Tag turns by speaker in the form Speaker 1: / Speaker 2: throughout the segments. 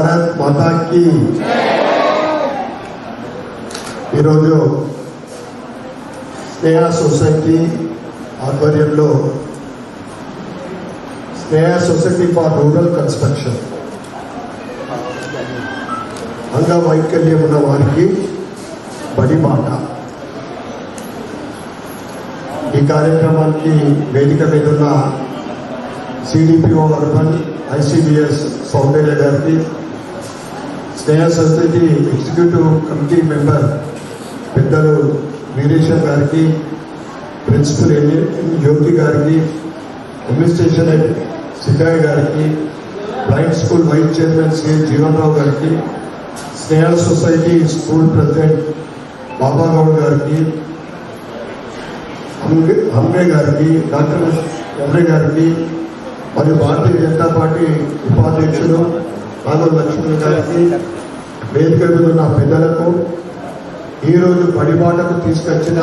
Speaker 1: భారత్ మాతాకి. ఈరోజు స్నేహ సొసైటీ ఆధ్వర్యంలో Sneha society for rural construction. అంగవైకల్యం ఉన్న వారికి బడి మాట ఈ కార్యక్రమానికి వేదిక మీద ఉన్న CDPO urban ICDS Soundarya garu Sneha society executive committee member పెద్దలు Veeresham garu principal Jyothi garu administration Siddaiah garu blind school vice chairman C Jeevan Rao garu Sneha society school president Babagoud garu Hange garu doctor ఎంరే గారికి మరియు Bharatiya Janata party ఉపాధ్యక్షుడు నాగర్ లక్ష్మణ్ గారికి వేదిక మీద ఉన్న పెద్దలకు ఈరోజు పడిబాటకు తీసుకొచ్చిన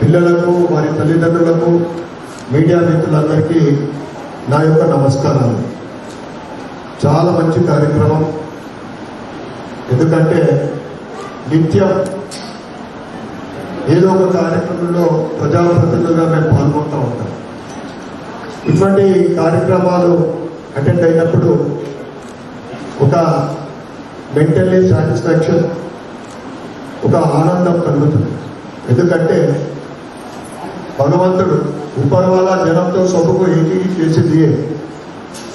Speaker 1: పిల్లలకు వారి తల్లిదండ్రులకు మీడియా మిత్రులందరికీ నా యొక్క నమస్కారాలు. చాలా మంచి కార్యక్రమం. ఎందుకంటే నిత్యం ఏదో ఒక కార్యక్రమంలో ప్రజాప్రతినిధులుగా మేము పాల్గొంటూ ఉంటాం. ఇటువంటి కార్యక్రమాలు అటెండ్ అయినప్పుడు ఒక మెంటల్లీ సాటిస్ఫాక్షన్ ఒక ఆనందం కలుగుతుంది. ఎందుకంటే భగవంతుడు వాళ్ళ జనంతో సొప్పుకు ఏకీ చేసింది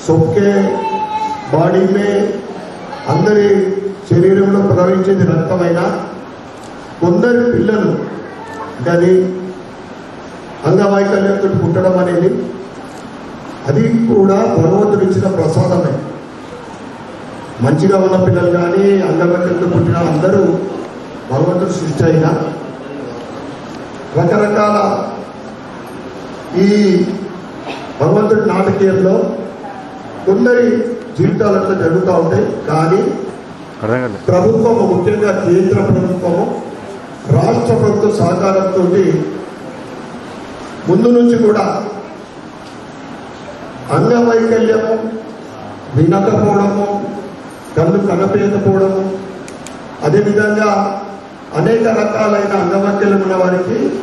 Speaker 1: సొప్పుకే బాడీపై బాడీమే అందరి శరీరంలో ప్రవహించేది రక్తమైన కొందరి పిల్లలు కానీ అంగవైకల్యంతో పుట్టడం అనేది అది కూడా భగవంతుడు ఇచ్చిన ప్రసాదమే. మంచిగా ఉన్న పిల్లలు కానీ అంగవైకల్యంతో పుట్టిన అందరూ భగవంతుడు సృష్టి అయినా రకరకాల ఈ భగవంతుడి నాటకీయంలో కొందరి జీవితాలు అట్లా జరుగుతూ ఉంటాయి. కానీ ప్రభుత్వము ముఖ్యంగా కేంద్ర ప్రభుత్వము రాష్ట్ర ప్రభుత్వ సహకారంతో ముందు నుంచి కూడా అంగవైకల్యము వినకపోవడము కళ్ళు కనపేయకపోవడము. అదేవిధంగా అనేక రకాలైన అంగవైకల్యం ఉన్న వారికి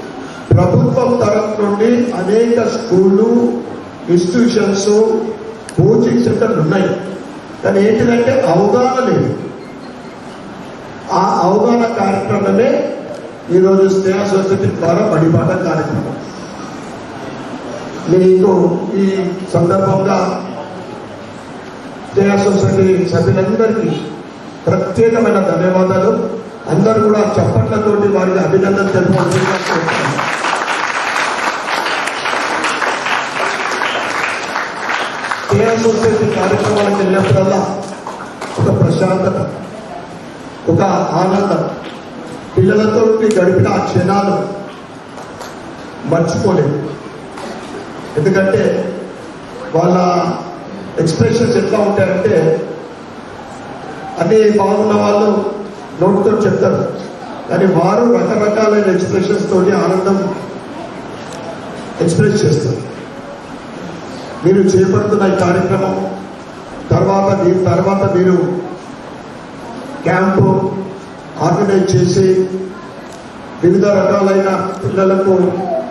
Speaker 1: ప్రభుత్వం తరఫు నుండి అనేక స్కూళ్ళు ఇన్స్టిట్యూషన్స్ కోచింగ్ సెంటర్లు ఉన్నాయి. కానీ ఏంటిదంటే అవగాహన లేదు. ఆ అవగాహన కార్యక్రమమే ఈరోజు స్నేహ సొసైటీ ద్వారా బడిబాట కార్యక్రమం. మీకు ఈ సందర్భంగా స్నేహ సొసైటీ సభ్యులందరికీ ప్రత్యేకమైన ధన్యవాదాలు. అందరూ కూడా చప్పట్లతోటి వారికి అభినందన తెలుపుకుంటున్నాను స్నేహ సొసైటీ కార్యక్రమానికి వెళ్ళినప్పుడల్లా ఒక ప్రశాంతత ఒక ఆనందం పిల్లలతో గడిపిన ఆ క్షణాలు మర్చిపోలేదు ఎందుకంటే వాళ్ళ ఎక్స్ప్రెషన్స్ ఎట్లా ఉంటాయంటే అన్ని బాగున్న వాళ్ళు నోటితో చెప్తారు. కానీ వారు రకరకాలైన ఎక్స్ప్రెషన్స్ తోటి ఆనందం ఎక్స్ప్రెస్ చేస్తారు. మీరు చేపడుతున్న ఈ కార్యక్రమం తర్వాత దీని తర్వాత మీరు క్యాంపు ఆర్గనైజ్ చేసి వివిధ రకాలైన పిల్లలకు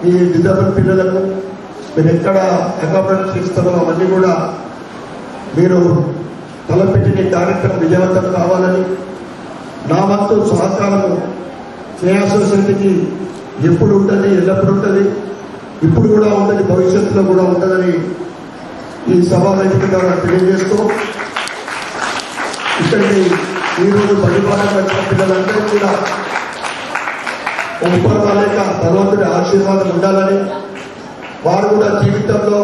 Speaker 1: ఈ డిజబుల్ పిల్లలకు మీరు ఎక్కడ అకామిడేషన్ ఇస్తారో అవన్నీ కూడా మీరు తలపెట్టిన కార్యక్రమం విజయవంతం కావాలని నా వంతు సహకారము స్నేహ సొసైటీకి ఎప్పుడు ఉంటుంది ఎల్లప్పుడు ఉంటుంది ఇప్పుడు కూడా ఉంటుంది భవిష్యత్తులో కూడా ఉంటుందని ఈ సభా వేదిక ద్వారా తెలియజేస్తూ ఇక్కడికి ఈరోజు పరిపాలన వచ్చిన పిల్లలందరికీ కూడా ఉపర్ భగవంతుడి ఆశీర్వాదం ఉండాలని వారు కూడా జీవితంలో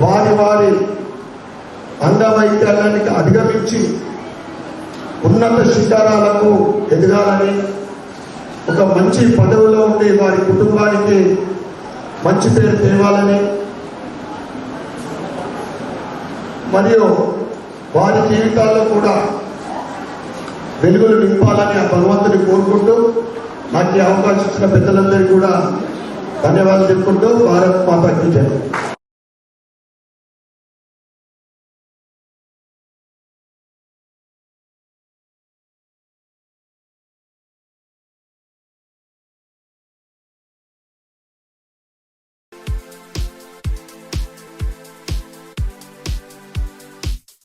Speaker 1: వారి వారి అంగవైకల్యానికి అధిగమించి ఉన్నత శిఖరాలకు ఎదగాలని ఒక మంచి పదవిలో ఉండి వారి కుటుంబానికి మంచి పేరు తేవాలని మరియు వారి జీవితాల్లో కూడా వెలుగులు నింపాలని ఆ భగవంతుని కోరుకుంటూ నాకు అవకాశం ఇచ్చిన పెద్దలందరికీ కూడా ధన్యవాదాలు చెప్పుకుంటూ భారత్ మాతాకి జై